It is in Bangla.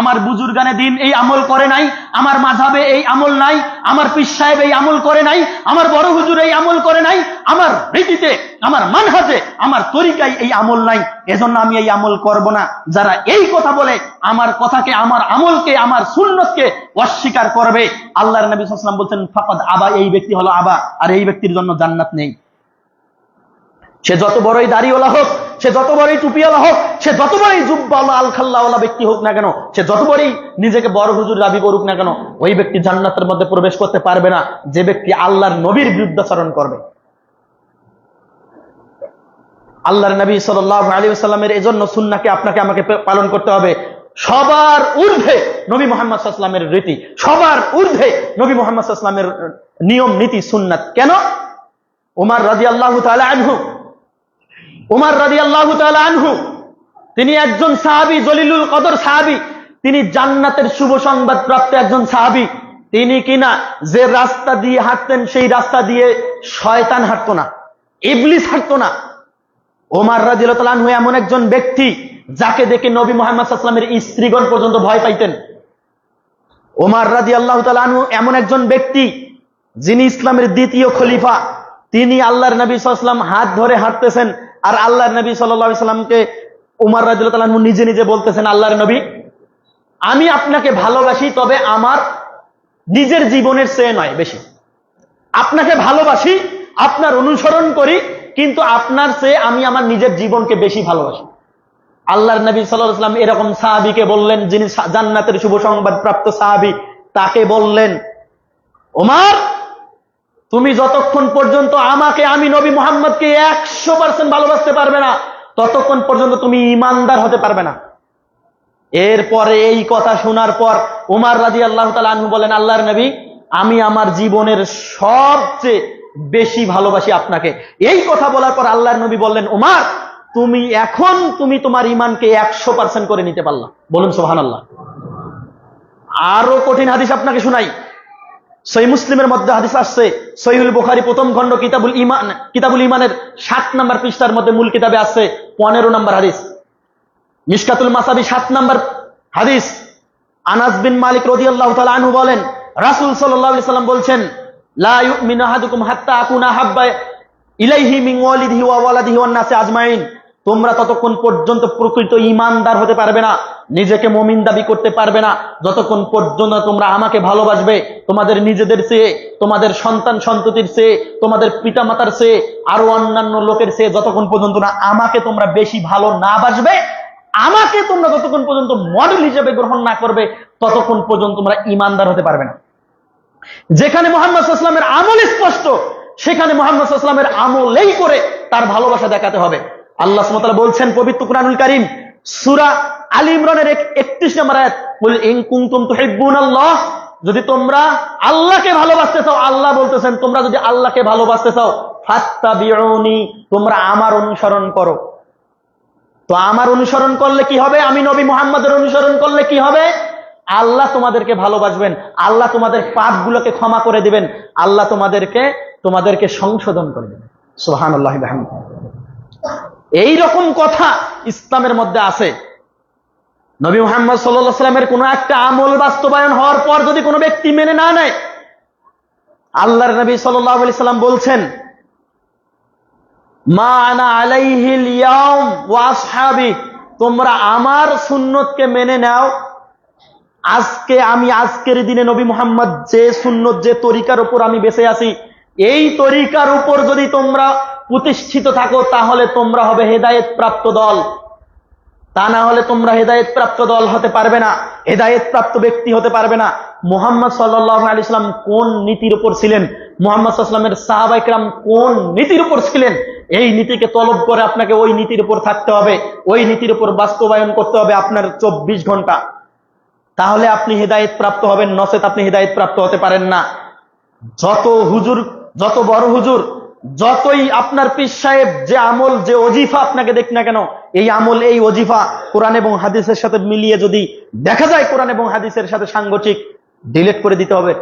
আমার বুজুর্গানে দিন এই আমল করে নাই, আমার মাঝাবে এই আমল নাই, আমার পীর সাহেব এই আমল করে নাই, আমার বড় হুজুর এই আমল করে নাই, আমার রীতিতে, আমার মানহাজে, আমার তরিকায় এই আমল নাই, এজন্য আমি এই আমল করব না। যারা এই কথা বলে, আমার কথাকে, আমার আমলকে, আমার সুন্নতকে অস্বীকার করবে। আল্লাহর নবী ওয়াসাল্লাম বলছেন, ফাকাদ আবা এই ব্যক্তি হলো আবা, আর এই ব্যক্তির জন্য জান্নাত নেই। সে যত বড়ই দাড়িওয়ালা হোক সে যত বড়ই টুপিওয়ালা হোক, সে যত বড়ই জুব্বাওয়ালা, আলখাল্লাওয়ালা ব্যক্তি হোক না কেন, সে যত বড়ই নিজেকে বড় হুজুর দাবি করুক না কেন, ওই ব্যক্তি জান্নাতের মধ্যে প্রবেশ করতে পারবে না, যে ব্যক্তি আল্লাহর নবীর বিরুদ্ধাচরণ করবে। আল্লাহর নবী সাল্লাহ আলী সাল্লামের এজন্য সুন্নাকে আপনাকে, আমাকে পালন করতে হবে। সবার ঊর্ধ্বে নবী মোহাম্মদ সাল্লামের রীতি, সবার ঊর্ধ্বে নবী মোহাম্মদ সাল্লামের নিয়ম, নীতি, সুন্নাত। কেন? উমার রাজি আল্লাহ তালা আনহু উমার রাজি আল্লাহ আনহু, তিনি একজন সাহাবি, জলিলুল কদর সাহাবি, তিনি জান্নাতের শুভ সংবাদ প্রাপ্ত একজন সাহাবি। তিনি কিনা যে রাস্তা দিয়ে হাঁটতেন, সেই রাস্তা দিয়ে শয়তান হাঁটতো না, ইবলিস হাঁটতো না। ওমার রাজিউল্লাহ আনহু এমন একজন ব্যক্তি যাকে দেখে নবী মোহাম্মদ সাল্লামের স্ত্রীগণ পর্যন্ত ভয় পাইতেন। ওমার রাজি আল্লাহ আনহু এমন একজন ব্যক্তি যিনি ইসলামের দ্বিতীয় খলিফা। তিনি আল্লাহর নবী সাল্লাম হাত ধরে হাঁটতেছেন আর আল্লাহর নবী সাল্লাহ সাল্লামকে উমার আনহু নিজে নিজে বলতেছেন, আল্লাহর নবী, আমি আপনাকে ভালোবাসি, তবে আমার নিজের জীবনের চেয়ে নয় বেশি। আপনাকে ভালোবাসি, আপনার অনুসরণ করি, কিন্তু আপনার চেয়ে আমি আমার নিজের জীবনকে বেশি ভালোবাসি। আল্লাহর নবী সাল্লাম এরকম সাহাবিকে বললেন, যিনি জান্নাতের শুভ সংবাদ প্রাপ্ত সাহাবি, তাকে বললেন ওমার তুমি যতক্ষণ পর্যন্ত আমাকে, আমি নবী মোহাম্মদকে একশো পার্সেন্ট ভালোবাসতে পারবে না, ততক্ষণ পর্যন্ত তুমি ইমানদার হতে পারবে না। এরপরে এই কথা শোনার পর উমার রাজি আল্লাহ আনহু বলেন, আল্লাহর নবী, আমি আমার জীবনের সবচেয়ে বেশি ভালোবাসি আপনাকে। এই কথা বলার পর আল্লাহর নবী বললেন, উমার, তুমি এখন তুমি তোমার ইমানকে একশো পার্সেন্ট করে নিতে পারলা। বলুন সোহান আল্লাহ আরও কঠিন হাদিস আপনাকে শোনাই। সই মুসলিমের মধ্যে হাদিস আসছে সহিউল বুখারি প্রথম খণ্ড কিতাবুল ইমান কিতাবুল ইমানের সাত নম্বর পৃষ্ঠার মধ্যে মূল কিতাবে আছে পনেরো নম্বর হাদিস। মিশকাতুল মাসাবি সাত নম্বর হাদিস। আনাস বিন মালিক রদিয়াল্লাহু তাআলা আনহু বলেন, রাসূল আলাইহি সাল্লাম বলছেন ইলাইহি মিন ওয়ালিদিহি ওয়া ওয়ালাদিহি ওয়ান নাসি আজমাইন। তোমরা ততক্ষণ পর্যন্ত প্রকৃত ইমানদার হতে পারবে না, নিজেকে মমিন দাবি করতে পারবে না। যতক্ষণ পর্যন্ত তোমরা আমাকে ভালোবাসবে, তোমাদের নিজেদের চেয়ে, তোমাদের সন্তান সন্ততির চেয়ে, তোমাদের পিতামাতার চেয়ে, আরও অন্যান্য লোকের চেয়ে যতক্ষণ পর্যন্ত না আমাকে তোমরা বেশি ভালো না বাসবে, আমাকে তোমরা যতক্ষণ পর্যন্ত মডেল হিসেবে গ্রহণ না করবে, ততক্ষণ পর্যন্ত তোমরা ইমানদার হতে পারবে না। যেখানে মোহাম্মদ ইসলামের আমল স্পষ্ট, সেখানে মোহাম্মদ ইসলামের আমলেই করে তার ভালোবাসা দেখাতে হবে। আল্লাহ সুমতালা বলছেন, পবিত্র কুরআনুল কারীম, সূরা আলী ইমরানের একত্রিশ নম্বর আয়াত যদি তোমরা আল্লাহকে ভালোবাসতে চাও, আল্লাহ বলতেছেন, তোমরা যদি আল্লাহকে ভালোবাসতে চাও, ফাত্তাবিউনি, তোমরা আমার অনুসরণ করো। তো আমার অনুসরণ করলে কি হবে? আমি নবী মোহাম্মদের অনুসরণ করলে কি হবে? আল্লাহ তোমাদেরকে ভালোবাসবেন, আল্লাহ তোমাদের পাপগুলোকে ক্ষমা করে দিবেন, আল্লাহ তোমাদেরকে তোমাদেরকে সংশোধন করে দেবেন। সোহান আল্লাহ এই রকম কথা ইসলামের মধ্যে আছে। নবী মোহাম্মদ সাল্লাহ সাল্লামের কোন একটা আমল বাস্তবায়ন হওয়ার পর যদি কোনো ব্যক্তি মেনে না নেয়, আল্লাহর নবী সাল্লাহ আলি সাল্লাম বলছেন, মা আনা আলাইহিল ইয়াউম ওয়া তোমরা আমার সুন্নতকে মেনে নাও। আজকে আমি আজকের দিনে নবী মোহাম্মদ যে সুন্নত, যে তরিকার উপর আমি বেঁচে আছি, এই তরিকার উপর যদি তোমরা প্রতিষ্ঠিত থাকো, তাহলে তোমরা হবে হেদায়েত প্রাপ্ত দল। তা না হলে তোমরা হেদায়েত প্রাপ্ত দল হতে পারবে না হেদায়েত প্রাপ্ত ব্যক্তি হতে পারবে না। মোহাম্মদ সাল্লাহ আলি ইসলাম কোন নীতির উপর ছিলেন? মোহাম্মদ সাল্লামের সাহাবাইকরাম কোন নীতির উপর ছিলেন? এই নীতিকে তলব করে আপনাকে ওই নীতির উপর থাকতে হবে, ওই নীতির উপর বাস্তবায়ন করতে হবে আপনার চব্বিশ ঘণ্টা। তাহলে আপনি হেদায়েত প্রাপ্ত হবেন, নচেত আপনি হেদায়েত প্রাপ্ত হতে পারেন না। যত হুজুর, যত বড় হুজুর যতই আপনার পীর সাহেব যে আমল, যে অজিফা আপনাকে দেখ না কেন, এই আমল, এই অজিফা কোরআন এবং হাদিসের সাথে মিলিয়ে যদি দেখা যায় কোরআন এবং হাদিসের সাথে সাংগঠিক ডিলেট করে দিতে হবে।